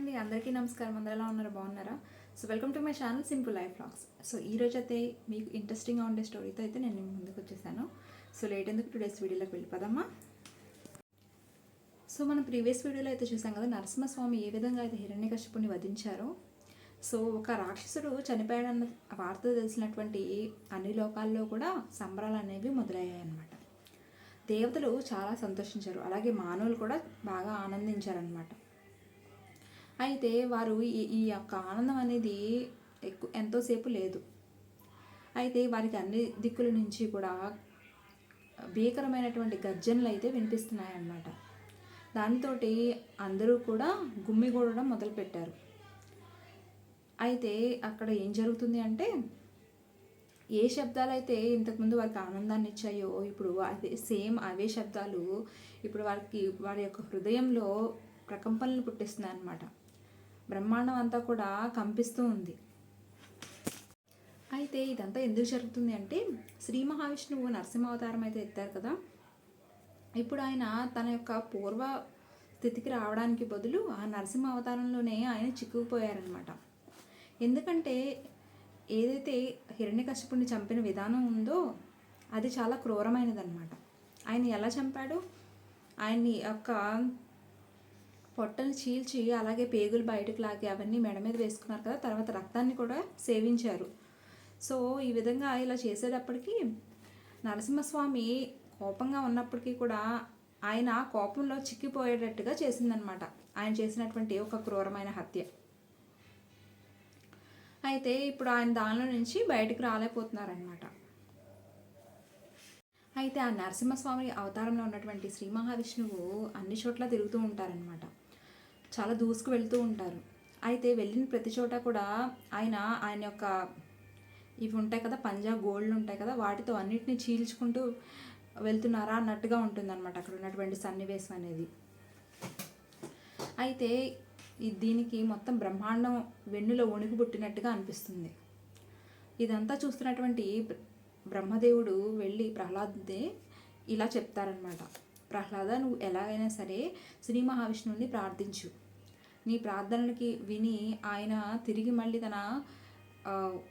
అండి అందరికీ నమస్కారం. అందరూ ఎలా ఉన్నారు? బాగున్నారా? So welcome to my channel simple life logs so ఈ రోజు అయితే మీకు ఇంట్రెస్టింగ్గా ఉండే స్టోరీతో అయితే నేను ముందుకు వచ్చేసాను. సో లేట్ ఎందుకు టుడేస్ వీడియోలోకి వెళ్ళిపోదామా? సో మనం ప్రీవియస్ వీడియోలో అయితే చూసాం కదా నరసింహస్వామి ఏ విధంగా అయితే హిరణ్యకశిపుని వధించారో. సో ఒక రాక్షసుడు చనిపోయాడన్న వార్త తెలిసినటువంటి అన్ని లోకాల్లో కూడా సంబరాలు అనేవి మొదలయ్యాయి అన్నమాట. దేవతలు చాలా సంతోషించారు. అలాగే మానవులు కూడా బాగా ఆనందించారనమాట అయితే వారు ఈ ఈ యొక్క ఆనందం అనేది ఎక్కువ ఎంతోసేపు లేదు. అయితే వారికి అన్ని దిక్కుల నుంచి కూడా భీకరమైనటువంటి గర్జనలు అయితే వినిపిస్తున్నాయి అన్నమాట దానితోటి అందరూ కూడా గుమ్మిగూడడం మొదలుపెట్టారు. అయితే అక్కడ ఏం జరుగుతుంది అంటే ఏ శబ్దాలు అయితే ఇంతకుముందు వారికి ఆనందాన్ని ఇచ్చాయో ఇప్పుడు అదే సేమ్ అవే శబ్దాలు ఇప్పుడు వారికి వారి యొక్క హృదయంలో ప్రకంపనలు పుట్టిస్తున్నాయి అన్నమాట బ్రహ్మాండం అంతా కూడా కంపిస్తూ ఉంది. అయితే ఇదంతా ఎందుకు జరుగుతుంది అంటే శ్రీ మహావిష్ణువు నరసింహావతారం అయితే ఎత్తారు కదా. ఇప్పుడు ఆయన తన యొక్క పూర్వ స్థితికి రావడానికి బదులు ఆ నరసింహ అవతారంలోనే ఆయన చిక్కుకుపోయారనమాట ఎందుకంటే ఏదైతే హిరణ్యకశిపుణ్ణి చంపిన విధానం ఉందో అది చాలా క్రూరమైనదన్నమాట. ఆయన ఎలా చంపాడు? ఆయన్ని యొక్క పొట్టను చీల్చి అలాగే పేగులు బయటకు లాగి అవన్నీ మెడ మీద వేసుకున్నారు కదా తర్వాత రక్తాన్ని కూడా సేవించారు. సో ఈ విధంగా ఇలా చేసేటప్పటికీ నరసింహస్వామి కోపంగా ఉన్నప్పటికీ కూడా ఆయన కోపంలో చిక్కిపోయేటట్టుగా చేసిందనమాట ఆయన చేసినటువంటి ఒక క్రూరమైన హత్య. అయితే ఇప్పుడు ఆయన దానిలో నుంచి బయటకు రాలేకపోతున్నారనమాట అయితే ఆ నరసింహస్వామి అవతారంలో ఉన్నటువంటి శ్రీ మహావిష్ణువు అన్ని చోట్ల తిరుగుతూ ఉంటారనమాట చాలా దూసుకు వెళ్తూ ఉంటారు. అయితే వెళ్ళిన ప్రతి చోట కూడా ఆయన ఆయన యొక్క ఇవి ఉంటాయి కదా పంజాబ్ గోల్డ్ ఉంటాయి కదా వాటితో అన్నిటిని చీల్చుకుంటూ వెళ్తున్నారా అన్నట్టుగా ఉంటుందన్నమాట అక్కడ ఉన్నటువంటి సన్నివేశం అనేది. అయితే దీనికి మొత్తం బ్రహ్మాండం వెన్నులో వణుకు పుట్టినట్టుగా అనిపిస్తుంది. ఇదంతా చూస్తున్నటువంటి బ్రహ్మదేవుడు వెళ్ళి ప్రహ్లాద్దే ఇలా చెప్తారనమాట ప్రహ్లాద నువ్వు ఎలాగైనా సరే శ్రీ మహావిష్ణువుని ప్రార్థించు. నీ ప్రార్థనలకి విని ఆయన తిరిగి మళ్ళీ తన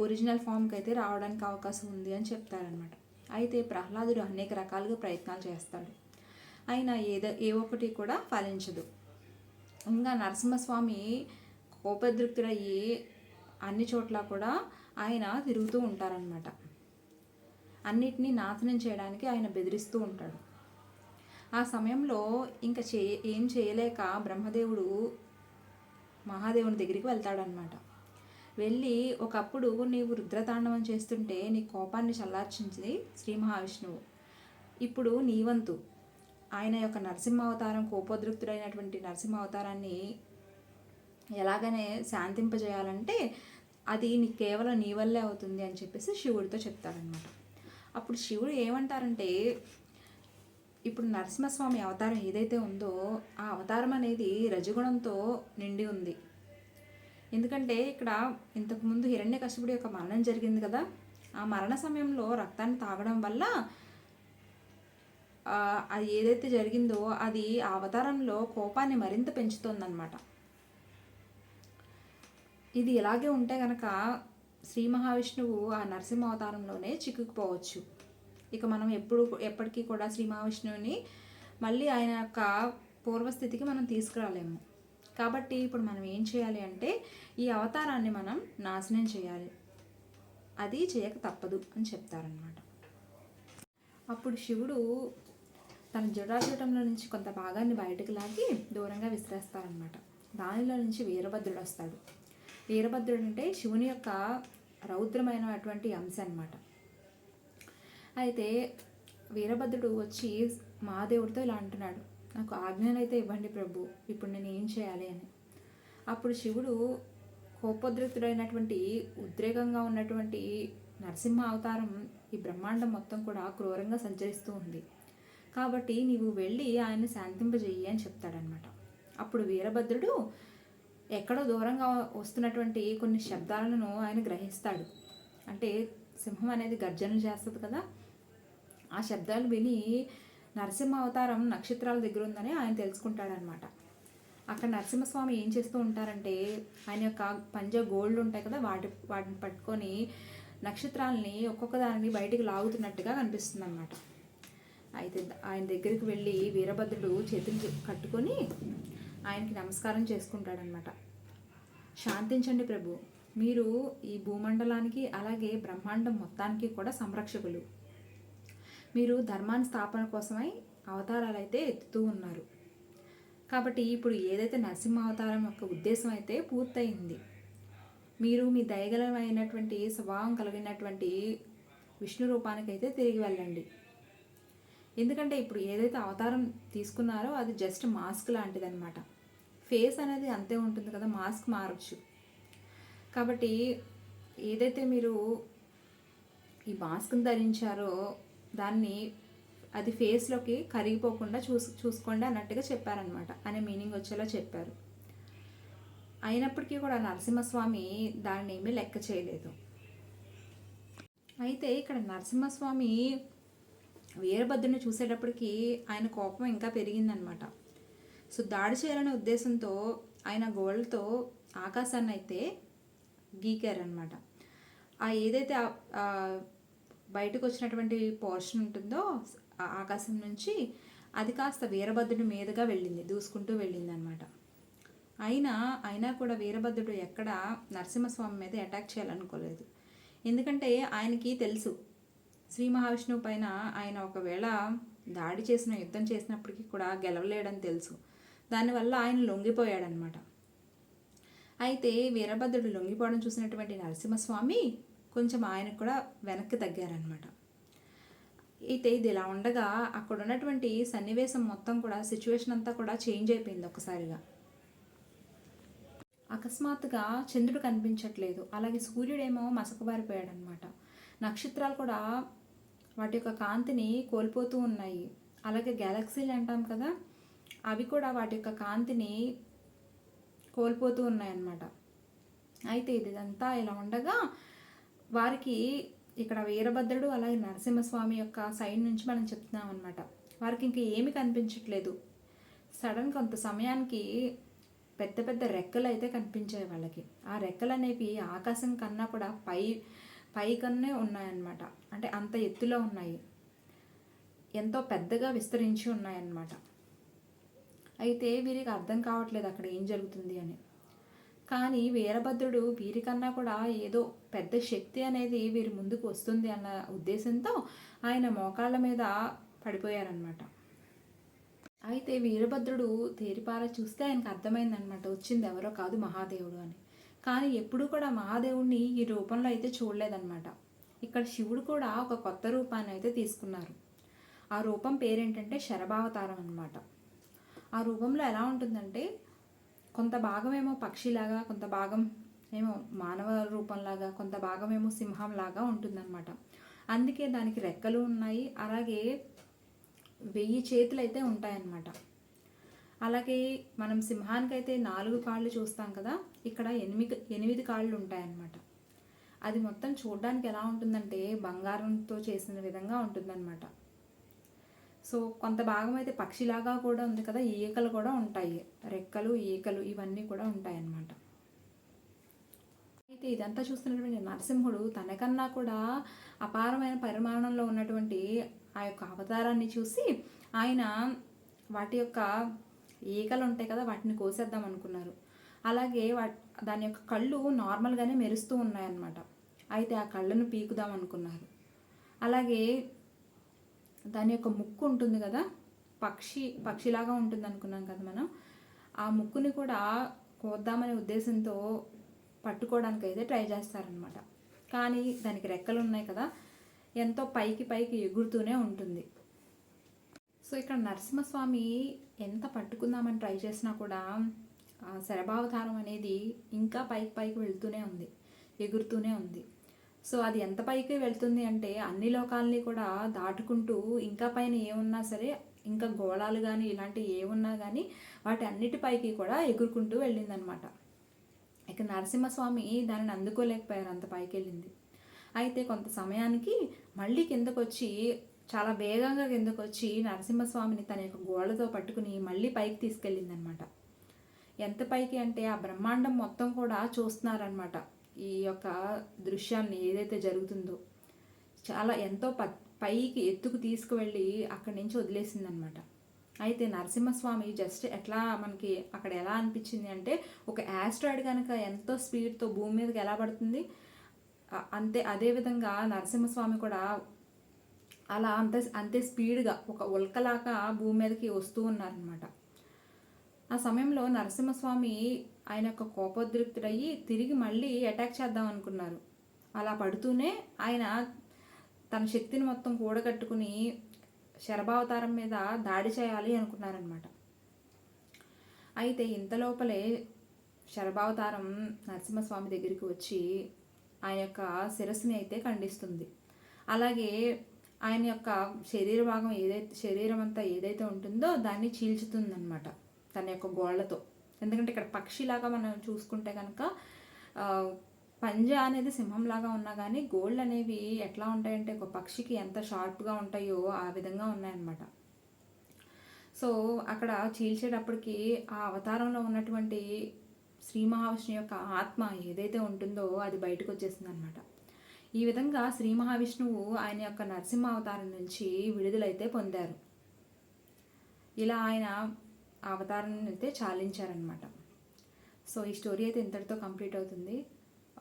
ఒరిజినల్ ఫామ్కి అయితే రావడానికి అవకాశం ఉంది అని చెప్తారనమాట అయితే ప్రహ్లాదుడు అనేక రకాలుగా ప్రయత్నాలు చేస్తాడు. ఆయన ఏదో ఏ ఒక్కటి కూడా ఫలించదు. ఇంకా నరసింహస్వామి కోపదృక్తుడయ్యి అన్ని చోట్ల కూడా ఆయన తిరుగుతూ ఉంటారనమాట అన్నిటినీ నాశనం చేయడానికి ఆయన బెదిరిస్తూ ఉంటాడు. ఆ సమయంలో ఇంకా చే ఏం చేయలేక బ్రహ్మదేవుడు మహాదేవుని దగ్గరికి వెళ్తాడనమాట వెళ్ళి ఒకప్పుడు నీవు రుద్రతాండవం చేస్తుంటే నీ కోపాన్ని చల్లార్చింది శ్రీ మహావిష్ణువు. ఇప్పుడు నీవంతు ఆయన యొక్క నరసింహావతారం కోపోద్రిక్తుడైనటువంటి నరసింహావతారాన్ని ఎలాగనే శాంతింపజేయాలంటే అది నీ కేవలం నీ వల్లే అవుతుంది అని చెప్పేసి శివుడితో చెప్తాడనమాట అప్పుడు శివుడు ఏమంటారంటే ఇప్పుడు నరసింహస్వామి అవతారం ఏదైతే ఉందో ఆ అవతారం అనేది రజగుణంతో నిండి ఉంది. ఎందుకంటే ఇక్కడ ఇంతకుముందు హిరణ్య కశ్యపుడి యొక్క మరణం జరిగింది కదా. ఆ మరణ సమయంలో రక్తాన్ని తాగడం వల్ల అది ఏదైతే జరిగిందో అది ఆ అవతారంలో కోపాన్ని మరింత పెంచుతోందన్నమాట. ఇది ఇలాగే ఉంటే గనక శ్రీ మహావిష్ణువు ఆ నరసింహ అవతారంలోనే చిక్కుకుపోవచ్చు. ఇక మనం ఎప్పుడు ఎప్పటికీ కూడా శ్రీ మహావిష్ణువుని మళ్ళీ ఆయన యొక్క పూర్వస్థితికి మనం తీసుకురాలేము. కాబట్టి ఇప్పుడు మనం ఏం చేయాలి అంటే ఈ అవతారాన్ని మనం నాశనం చేయాలి. అది చేయక తప్పదు అని చెప్తారనమాట అప్పుడు శివుడు తన జటాజూటంలో నుంచి కొంత భాగాన్ని బయటకు లాగి దూరంగా విసిరేస్తారనమాట దానిలో నుంచి వీరభద్రుడు వస్తాడు. వీరభద్రుడు అంటే శివుని యొక్క రౌద్రమైనటువంటి అంశం అనమాట అయితే వీరభద్రుడు వచ్చి మహాదేవుడితో ఇలా అంటున్నాడు. నాకు ఆజ్ఞనైతే ఇవ్వండి ప్రభు ఇప్పుడు నేను ఏం చేయాలి అని. అప్పుడు శివుడు కోపోద్రిక్తుడైనటువంటి ఉద్రేకంగా ఉన్నటువంటి నరసింహ అవతారం ఈ బ్రహ్మాండం మొత్తం కూడా క్రూరంగా సంచరిస్తూ ఉంది. కాబట్టి నీవు వెళ్ళి ఆయన్ని శాంతింపజేయి అని చెప్తాడనమాట అప్పుడు వీరభద్రుడు ఎక్కడో దూరంగా వస్తున్నటువంటి కొన్ని శబ్దాలను ఆయన గ్రహిస్తాడు. అంటే సింహం అనేది గర్జనలు చేస్తుంది కదా ఆ శబ్దాలు విని నరసింహ అవతారం నక్షత్రాల దగ్గర ఉందని ఆయన తెలుసుకుంటాడనమాట అక్కడ నరసింహస్వామి ఏం చేస్తూ ఉంటారంటే ఆయన యొక్క పంజ గోల్డ్ ఉంటాయి కదా వాటి వాటిని పట్టుకొని నక్షత్రాలని ఒక్కొక్క దానిని బయటికి లాగుతున్నట్టుగా కనిపిస్తుంది అనమాట అయితే ఆయన దగ్గరికి వెళ్ళి వీరభద్రుడు చేతులు కట్టుకొని ఆయనకి నమస్కారం చేసుకుంటాడనమాట శాంతించండి ప్రభు మీరు ఈ భూమండలానికి అలాగే బ్రహ్మాండం మొత్తానికి కూడా సంరక్షకులు. మీరు ధర్మాన్ని స్థాపన కోసమై అవతారాలు అయితే ఎత్తుతూ ఉన్నారు. కాబట్టి ఇప్పుడు ఏదైతే నరసింహ అవతారం యొక్క ఉద్దేశం అయితే పూర్తయింది. మీరు మీ దయగలమైనటువంటి స్వభావం కలిగినటువంటి విష్ణు రూపానికి అయితే తిరిగి వెళ్ళండి. ఎందుకంటే ఇప్పుడు ఏదైతే అవతారం తీసుకున్నారో అది జస్ట్ మాస్క్ లాంటిది అనమాట ఫేస్ అనేది అంతే ఉంటుంది కదా మాస్క్ మారచ్చు. కాబట్టి ఏదైతే మీరు ఈ మాస్క్ని ధరించారో దాన్ని అది ఫేస్లోకి కరిగిపోకుండా చూసు చూసుకోండి అన్నట్టుగా చెప్పారనమాట అనే మీనింగ్ వచ్చేలా చెప్పారు. అయినప్పటికీ కూడా నరసింహస్వామి దాన్ని ఏమీ లెక్క చేయలేదు. అయితే ఇక్కడ నరసింహస్వామి వీరభద్రుని చూసేటప్పటికి ఆయన కోపం ఇంకా పెరిగిందనమాట సో దాడి చేయాలనే ఉద్దేశంతో ఆయన గోళ్ళతో ఆకాశాన్ని అయితే గీకారనమాట ఆ ఏదైతే బయటకు వచ్చినటువంటి పోర్షన్ ఉంటుందో ఆకాశం నుంచి అది కాస్త వీరభద్రుడి మీదుగా వెళ్ళింది దూసుకుంటూ వెళ్ళింది అనమాట అయినా అయినా కూడా వీరభద్రుడు ఎక్కడ నరసింహస్వామి మీద అటాక్ చేయాలనుకోలేదు. ఎందుకంటే ఆయనకి తెలుసు శ్రీ మహావిష్ణువు పైన ఆయన ఒకవేళ దాడి చేసిన యుద్ధం చేసినప్పటికీ కూడా గెలవలేడని తెలుసు. దానివల్ల ఆయన లొంగిపోయాడనమాట. అయితే వీరభద్రుడు లొంగిపోవడం చూసినటువంటి నరసింహస్వామి కొంచెం ఆయనకు కూడా వెనక్కి తగ్గారనమాట అయితే ఇది ఇలా ఉండగా అక్కడ ఉన్నటువంటి సన్నివేశం మొత్తం కూడా సిచ్యువేషన్ అంతా కూడా చేంజ్ అయిపోయింది ఒకసారిగా అకస్మాత్తుగా చంద్రుడు కనిపించట్లేదు. అలాగే సూర్యుడేమో మసకబారిపోయాడు అనమాట నక్షత్రాలు కూడా వాటి యొక్క కాంతిని కోల్పోతూ ఉన్నాయి. అలాగే గ్యాలక్సీలు అంటాం కదా అవి కూడా వాటి యొక్క కాంతిని కోల్పోతూ ఉన్నాయన్నమాట. అయితే ఇదంతా ఇలా ఉండగా వారికి ఇక్కడ వీరభద్రుడు అలాగే నరసింహస్వామి యొక్క సైడ్ నుంచి మనం చెప్తున్నాం అనమాట వారికి ఇంకా ఏమి కనిపించట్లేదు. సడన్ కొంత సమయానికి పెద్ద పెద్ద రెక్కలు అయితే కనిపించాయి వాళ్ళకి. ఆ రెక్కలు అనేవి ఆకాశం కన్నా కూడా పై పైకన్నే ఉన్నాయన్నమాట. అంటే అంత ఎత్తులో ఉన్నాయి. ఎంతో పెద్దగా విస్తరించి ఉన్నాయన్నమాట. అయితే వీరికి అర్థం కావట్లేదు అక్కడ ఏం జరుగుతుంది అని. కానీ వీరభద్రుడు వీరికన్నా కూడా ఏదో పెద్ద శక్తి అనేది వీరి ముందుకు వస్తుంది అన్న ఉద్దేశంతో ఆయన మోకాళ్ళ మీద పడిపోయారనమాట అయితే వీరభద్రుడు తేరిపార చూస్తే ఆయనకు అర్థమైందనమాట వచ్చింది ఎవరో కాదు మహాదేవుడు అని. కానీ ఎప్పుడూ కూడా మహాదేవుడిని ఈ రూపంలో అయితే చూడలేదన్నమాట. ఇక్కడ శివుడు కూడా ఒక కొత్త రూపాన్ని అయితే తీసుకున్నారు. ఆ రూపం పేరేంటంటే శరభావతారం అనమాట ఆ రూపంలో ఎలా ఉంటుందంటే కొంత భాగం ఏమో పక్షిలాగా కొంత భాగం ఏమో మానవ రూపంలాగా కొంత భాగం ఏమో సింహంలాగా ఉంటుందన్నమాట. అందుకే దానికి రెక్కలు ఉన్నాయి. అలాగే వెయ్యి చేతులు అయితే ఉంటాయన్నమాట. అలాగే మనం సింహానికైతే నాలుగు కాళ్ళు చూస్తాం కదా ఇక్కడ ఎనిమిది ఎనిమిది కాళ్ళు ఉంటాయన్నమాట. అది మొత్తం చూడడానికి ఎలా ఉంటుందంటే బంగారంతో చేసిన విధంగా ఉంటుందన్నమాట. సో కొంత భాగం అయితే పక్షిలాగా కూడా ఉంది కదా ఈకలు కూడా ఉంటాయి. రెక్కలు ఈకలు ఇవన్నీ కూడా ఉంటాయన్నమాట. అయితే ఇదంతా చూస్తున్నటువంటి నరసింహుడు తనకన్నా కూడా అపారమైన పరిమాణంలో ఉన్నటువంటి ఆ యొక్క అవతారాన్ని చూసి ఆయన వాటి యొక్క ఈకలు ఉంటాయి కదా వాటిని కోసేద్దాం అనుకున్నారు. అలాగే వా దాని యొక్క కళ్ళు నార్మల్గానే మెరుస్తూ ఉన్నాయన్నమాట. అయితే ఆ కళ్ళను పీకుదాం అనుకున్నారు. అలాగే దాని యొక్క ముక్కు ఉంటుంది కదా పక్షి పక్షిలాగా ఉంటుంది అనుకున్నాం కదా మనం. ఆ ముక్కుని కూడా కోద్దామనే ఉద్దేశంతో పట్టుకోవడానికి అయితే ట్రై చేస్తారనమాట కానీ దానికి రెక్కలు ఉన్నాయి కదా ఎంతో పైకి పైకి ఎగురుతూనే ఉంటుంది. సో ఇక్కడ నరసింహస్వామి ఎంత పట్టుకుందామని ట్రై చేసినా కూడా శరభావతారం అనేది ఇంకా పైకి పైకి వెళ్తూనే ఉంది ఎగురుతూనే ఉంది. సో అది ఎంత పైకి వెళ్తుంది అంటే అన్ని లోకాలని కూడా దాటుకుంటూ ఇంకా పైన ఏమున్నా సరే ఇంకా గోళాలు కానీ ఇలాంటివి ఏమున్నా కానీ వాటి అన్నిటిపైకి కూడా ఎగురుకుంటూ వెళ్ళిందనమాట. ఇక నరసింహస్వామి దానిని అందుకోలేకపోయారు అంత పైకి వెళ్ళింది. అయితే కొంత సమయానికి మళ్ళీ కిందకు వచ్చి చాలా వేగంగా కిందకు వచ్చి నరసింహస్వామిని తన యొక్క గోడతో పట్టుకుని మళ్ళీ పైకి తీసుకెళ్ళిందనమాట. ఎంత పైకి అంటే ఆ బ్రహ్మాండం మొత్తం కూడా చూస్తున్నారనమాట. ఈ యొక్క దృశ్యాన్ని ఏదైతే జరుగుతుందో చాలా ఎంతో ప పైకి ఎత్తుకు తీసుకువెళ్ళి అక్కడి నుంచి వదిలేసిందనమాట. అయితే నరసింహస్వామి జస్ట్ ఎట్లా మనకి అక్కడ ఎలా అనిపించింది అంటే ఒక యాస్ట్రాయిడ్ కనుక ఎంతో స్పీడ్తో భూమి మీదకి ఎలా పడుతుంది? అంతే అదేవిధంగా నరసింహస్వామి కూడా అలా అంత అంతే స్పీడ్గా ఒక ఉల్కలాగా భూమి మీదకి వస్తూ ఉన్నారనమాట. ఆ సమయంలో నరసింహస్వామి ఆయన యొక్క కోపోద్రిక్తుడయ్యి తిరిగి మళ్ళీ అటాక్ చేద్దాం అనుకున్నారు. అలా పడుతూనే ఆయన తన శక్తిని మొత్తం కూడగట్టుకుని శరభావతారం మీద దాడి చేయాలి అనుకున్నారనమాట అయితే ఇంత లోపలే శరభావతారం నరసింహస్వామి దగ్గరికి వచ్చి ఆయన యొక్క శిరస్సుని అయితే ఖండిస్తుంది. అలాగే ఆయన యొక్క శరీర భాగం ఏదైతే శరీరం అంతా ఏదైతే ఉంటుందో దాన్ని చీల్చుతుందనమాట తన యొక్క గోళ్ళతో. ఎందుకంటే ఇక్కడ పక్షిలాగా మనం చూసుకుంటే కనుక పంజా అనేది సింహంలాగా ఉన్నా కానీ గోళ్ళు అనేవి ఎట్లా ఉంటాయంటే ఒక పక్షికి ఎంత షార్ప్గా ఉంటాయో ఆ విధంగా ఉన్నాయన్నమాట. సో అక్కడ చీల్చేటప్పటికి ఆ అవతారంలో ఉన్నటువంటి శ్రీ మహావిష్ణువు యొక్క ఆత్మ ఏదైతే ఉంటుందో అది బయటకు వచ్చేసింది అనమాట ఈ విధంగా శ్రీ మహావిష్ణువు ఆయన యొక్క నరసింహ అవతారం నుంచి విడుదలైతే పొందారు. ఇలా ఆయన అవతారాన్ని అయితే చాలించారనమాట సో ఈ స్టోరీ అయితే ఇంతటితో కంప్లీట్ అవుతుంది.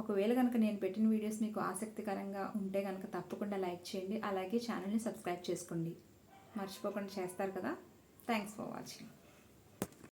ఒకవేళ కనుక నేను పెట్టిన వీడియోస్ మీకు ఆసక్తికరంగా ఉంటే కనుక తప్పకుండా లైక్ చేయండి. అలాగే ఛానల్ని సబ్స్క్రైబ్ చేసుకోండి. మర్చిపోకుండా చేస్తారు కదా. Thanks for watching.